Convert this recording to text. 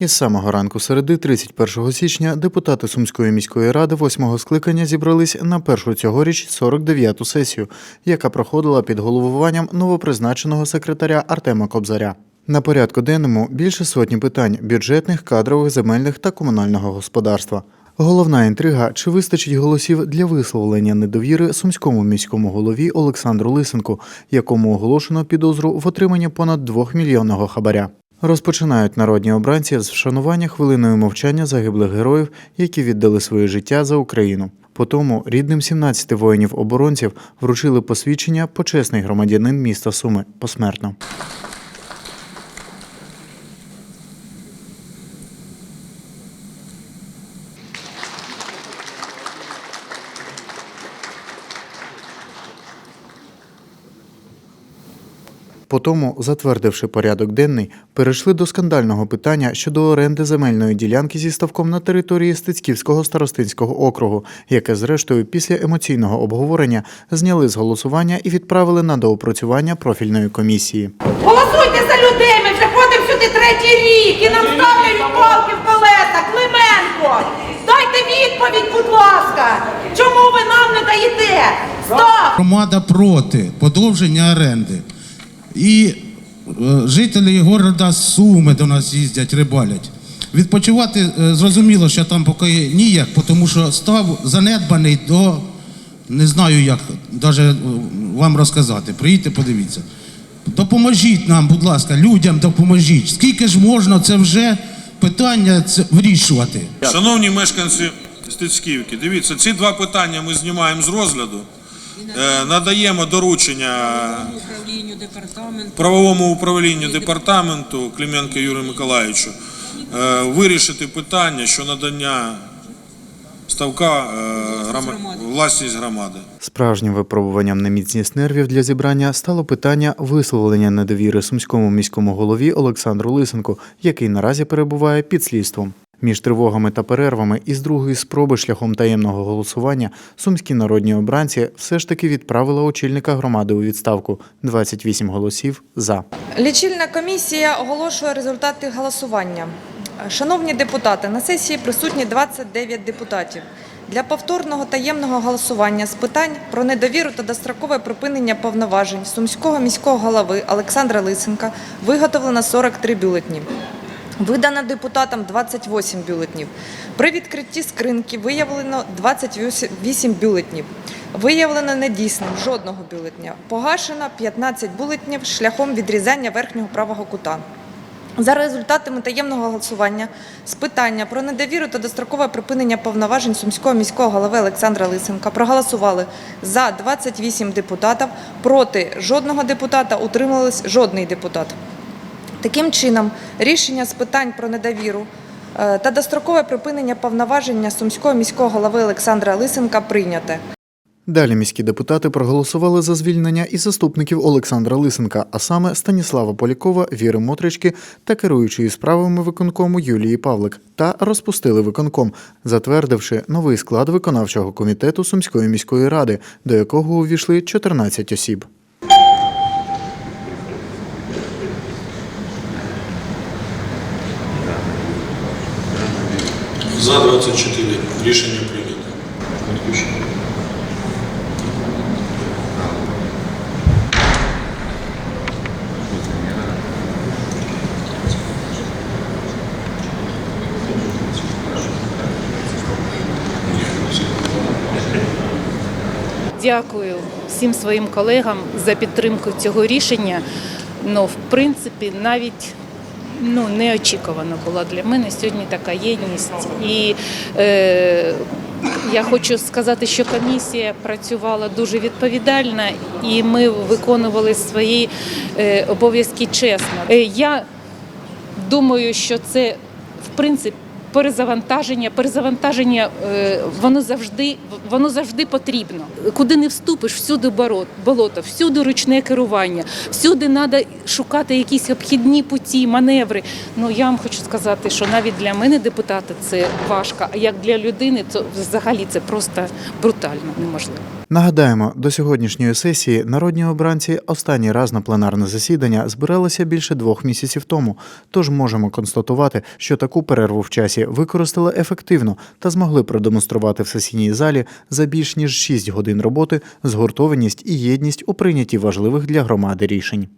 Із самого ранку середи 31 січня депутати Сумської міської ради восьмого скликання зібрались на першу цьогоріч 49-ту сесію, яка проходила під головуванням новопризначеного секретаря Артема Кобзаря. На порядку денному більше сотні питань бюджетних, кадрових, земельних та комунального господарства. Головна інтрига чи вистачить голосів для висловлення недовіри сумському міському голові Олександру Лисенку, якому оголошено підозру в отриманні понад 2 мільйонного хабаря. Розпочинають народні обранці з вшанування хвилиною мовчання загиблих героїв, які віддали своє життя за Україну. По тому рідним 17 воїнів-оборонців вручили посвідчення почесний громадянин міста Суми посмертно. Потому, затвердивши порядок денний, перейшли до скандального питання щодо оренди земельної ділянки зі ставком на території Стецьківського старостинського округу, яке, зрештою, після емоційного обговорення зняли з голосування і відправили на доопрацювання профільної комісії. Голосуйте за людей, ми вже ходимо сюди третій рік і нам ставлять палки в колеса. Клименко, дайте відповідь, будь ласка. Чому ви нам не даєте? Стоп! Громада проти подовження оренди. І е, жителі города Суми до нас їздять, рибалять. Відпочивати е, зрозуміло, що там поки ніяк, тому що став занедбаний до не знаю як навіть вам розказати. Приїдьте, подивіться. Допоможіть нам, будь ласка, людям допоможіть. Скільки ж можна це вже питання вирішувати? Шановні мешканці Стецьківки, дивіться, ці два питання ми знімаємо з розгляду. Е, Надаємо доручення правовому управлінню департаменту Клименко Юрію Миколаївичу е, вирішити питання, що надання ставка е, власність громади. Справжнім випробуванням на міцність нервів для зібрання стало питання висловлення недовіри сумському міському голові Олександру Лисенку, який наразі перебуває під слідством. Між тривогами та перервами із другої спроби шляхом таємного голосування сумські народні обранці все ж таки відправили очільника громади у відставку 28 голосів за. Лічильна комісія оголошує результати голосування. Шановні депутати, на сесії присутні 29 депутатів. Для повторного таємного голосування з питань про недовіру та дострокове припинення повноважень сумського міського голови Олександра Лисенка виготовлено 43 бюлетні. Видано депутатам 28 бюлетнів. При відкритті скринки виявлено 28 бюлетнів. Виявлено недійсним жодного бюлетня. Погашено 15 бюлетнів шляхом відрізання верхнього правого кута. За результатами таємного голосування з питання про недовіру та дострокове припинення повноважень сумського міського голови Олександра Лисенка проголосували за 28 депутатів, проти жодного депутата, утримались жодний депутат. Таким чином, рішення з питань про недовіру е, та дострокове припинення повноваження сумського міського голови Олександра Лисенка прийняте. Далі міські депутати проголосували за звільнення і заступників Олександра Лисенка, а саме Станіслава Полякова, Віри Мотрички та керуючої справами виконкому Юлії Павлик, та розпустили виконком, затвердивши новий склад виконавчого комітету Сумської міської ради, до якого увійшли 14 осіб. За 24 рішення прийнято. Дякую всім своїм колегам за підтримку цього рішення. Ну, в принципі, навіть ну, неочікувано була для мене сьогодні така єдність. І е, я хочу сказати, що комісія працювала дуже відповідально, і ми виконували свої е, обов'язки чесно. Е, я думаю, що це в принципі перезавантаження. Перезавантаження е, воно завжди воно завжди потрібно. Куди не вступиш, всюди болото, всюди ручне керування, всюди треба шукати якісь обхідні путі, маневри. Ну я вам хочу сказати, що навіть для мене депутати це важко, а як для людини, то взагалі це просто брутально неможливо. Нагадаємо, до сьогоднішньої сесії народні обранці останній раз на пленарне засідання збиралися більше двох місяців тому. Тож можемо констатувати, що таку перерву в часі використали ефективно та змогли продемонструвати в сесійній залі за більш ніж 6 годин роботи згуртованість і єдність у прийнятті важливих для громади рішень.